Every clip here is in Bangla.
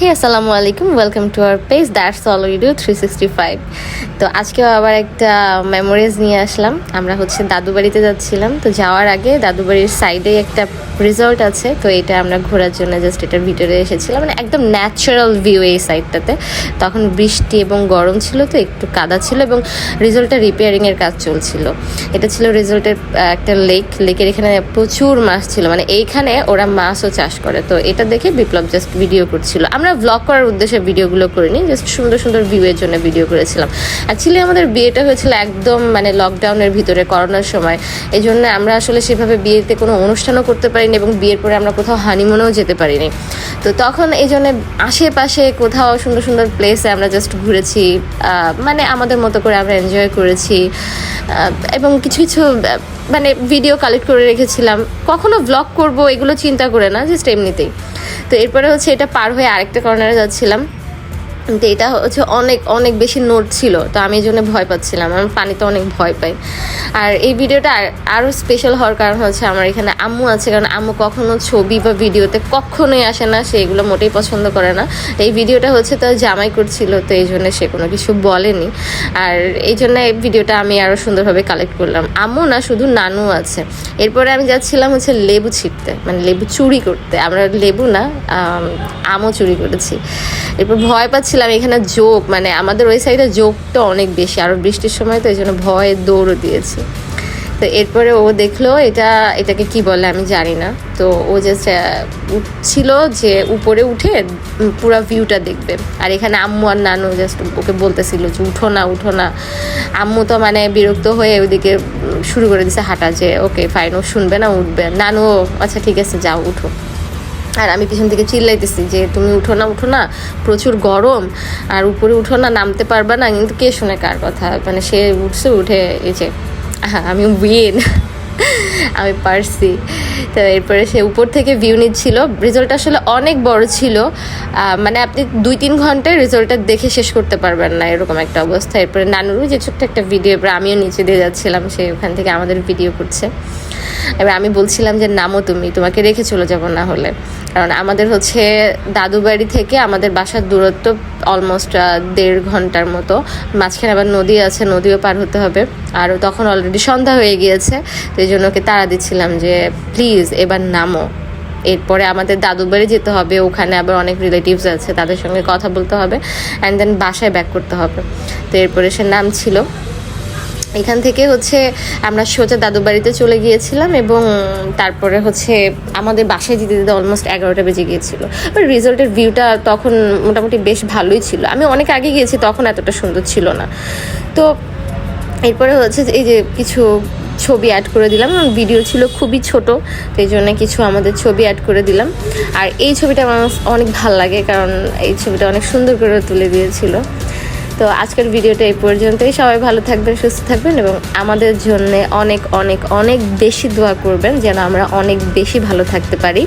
হে আসসালামু আলাইকুম welcome to our page that's all video three sixty five তো আজকেও আবার একটা মেমোরিজ নিয়ে আসলাম। আমরা হচ্ছে দাদু বাড়িতে যাচ্ছিলাম। তো যাওয়ার আগে দাদু বাড়ির সাইডে একটা রিসর্ট আছে। তো এটা আমরা ঘোরার জন্য জাস্ট এটার ভিতরে এসেছিলাম। মানে একদম ন্যাচারাল ভিউ এই সাইডটাতে তখন বৃষ্টি এবং গরম ছিল তো একটু কাদা ছিল এবং রিসর্টটা রিপেয়ারিংয়ের কাজ চলছিল। এটা ছিল রিসর্টের একটা লেক লেকের এখানে প্রচুর মাছ ছিল। মানে এইখানে ওরা মাছও চাষ করে। তো এটা দেখে বিপ্লব জাস্ট ভিডিও করছিল। আমরা ব্লগ করার উদ্দেশ্যে ভিডিওগুলো করিনি জাস্ট সুন্দর সুন্দর ভিউয়ের জন্য ভিডিও করেছিলাম। অ্যাকচুয়ালি আমাদের বিয়েটা হয়েছিল একদম মানে লকডাউনের ভিতরে করোনার সময়। এই জন্য আমরা আসলে সেভাবে বিয়েতে কোনো অনুষ্ঠানও করতে পারিনি এবং বিয়ের পরে আমরা কোথাও হানিমুনেও যেতে পারিনি। তো তখন এই জন্য আশেপাশে কোথাও সুন্দর সুন্দর প্লেসে আমরা জাস্ট ঘুরেছি মানে আমাদের মতো করে আমরা এনজয় করেছি এবং কিছু কিছু মানে ভিডিও কালেক্ট করে রেখেছিলাম। কখনো ব্লগ করব এগুলো চিন্তা করে না জাস্ট এমনিতেই। তো এরপরে হচ্ছে এটা পার হয়ে আরেকটা কর্নারে যাচ্ছিলাম। তো এটা হচ্ছে অনেক অনেক বেশি নোট ছিল, তো আমি এই জন্য ভয় পাচ্ছিলাম। আমি পানিতে অনেক ভয় পাই। আর এই ভিডিওটা আর- আরও স্পেশাল হওয়ার কারণ হচ্ছে আমার এখানে আম্মু আছে, কারণ আম্মু কখনো ছবি বা ভিডিওতে কখনোই আসে না, সে এগুলো মোটেই পছন্দ করে না। এই ভিডিওটা হচ্ছে তো জামাই করছিল, তো এই জন্য সে কোনো কিছু বলেনি। আর এই জন্য এই ভিডিওটা আমি আরও সুন্দরভাবে কালেক্ট করলাম। আম্মু না, শুধু নানু আছে। এরপরে আমি যাচ্ছিলাম হচ্ছে লেবু ছিটতে মানে লেবু চুরি করতে। আমরা লেবু না আমও চুরি করেছি। এরপর ভয় পাচ্ছিলাম এখানে জোক মানে আমাদের ওই সাইডে জোকটা অনেক বেশি, আর বৃষ্টির সময় তো এই জন্য ভয়ে দৌড় দিয়েছি। তো এরপরে ও দেখল এটা, এটাকে কি বলে আমি জানি না। তো ও জাস্ট উঠছিল যে উপরে উঠে পুরো ভিউটা দেখবে। আর এখানে আম্মু আর নানু জাস্ট ওকে বলতেছিল যে, উঠো না উঠো না। আম্মু তো মানে বিরক্ত হয়ে ওইদিকে শুরু করে দিছে হাঁটা যে, ওকে ফাইন ও শুনবে না, উঠবে। নানু আচ্ছা ঠিক আছে, যাও, উঠো। আর আমি পিছন থেকে চিল্লাইতেছি যে তুমি উঠো না উঠো না, প্রচুর গরম আর উপরে উঠো না, নামতে পারবা না, কিন্তু কে শুনে কার কথা? মানে সে উঠছে, উঠে এই যে হ্যাঁ আমি উইন আমি পারছি। তো এরপরে সে উপর থেকে ভিউ নিচ্ছিল। রেজাল্ট আসলে অনেক বড় ছিল। মানে আপনি দুই তিন ঘন্টায় রেজাল্টটা দেখে শেষ করতে পারবেন না, এরকম একটা অবস্থা। এরপরে নানুরও যে ছোট্ট একটা ভিডিও এরপরে আমিও নিচে দিয়ে যাচ্ছিলাম, সে ওখান থেকে আমাদের ভিডিও করছে। এবার আমি বলছিলাম যে, নামো তুমি, তোমাকে রেখে চলে যাব না হলে। কারণ আমাদের হচ্ছে দাদু বাড়ি থেকে আমাদের বাসার দূরত্ব অলমোস্ট দেড় ঘণ্টার মতো। মাঝখানে আবার নদী আছে, নদীও পার হতে হবে। আর তখন অলরেডি সন্ধ্যা হয়ে গিয়েছে, তো এই জন্য ওকে তাড়া দিচ্ছিলাম যে, প্লিজ, এবার নামো। এরপরে আমাদের দাদু বাড়ি যেতে হবে, ওখানে আবার অনেক রিলেটিভস আছে, তাদের সঙ্গে কথা বলতে হবে অ্যান্ড দেন বাসায় ব্যাক করতে হবে। তো এরপরে সে নাম ছিল এখান থেকে হচ্ছে আমরা সোজা দাদু বাড়িতে চলে গিয়েছিলাম এবং তারপরে হচ্ছে আমাদের বাসায় যেতে যেতে অলমোস্ট এগারোটা বেজে গিয়েছিল। বাট রিজল্টের ভিউটা তখন মোটামুটি বেশ ভালোই ছিল। আমি অনেক আগে গিয়েছি, তখন এতটা সুন্দর ছিল না। তো এরপরে হচ্ছে এই যে কিছু ছবি অ্যাড করে দিলাম এবং ভিডিও ছিল খুবই ছোট, তো এই জন্য কিছু আমাদের ছবি অ্যাড করে দিলাম। আর এই ছবিটা আমার অনেক ভালো লাগে, কারণ এই ছবিটা অনেক সুন্দর করে তুলে দিয়েছিল। তো আজকের ভিডিওটা এই পর্যন্তই। সবাই ভালো থাকবেন, সুস্থ থাকবেন এবং আমাদের জন্য অনেক অনেক অনেক বেশি দোয়া করবেন যেন আমরা অনেক বেশি ভালো থাকতে পারি।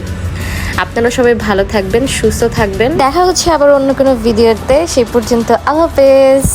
আপনারা সবাই ভালো থাকবেন, সুস্থ থাকবেন। দেখা হচ্ছে আবার অন্য কোনো ভিডিওতে। সেই পর্যন্ত আল্লাহ হাফেজ।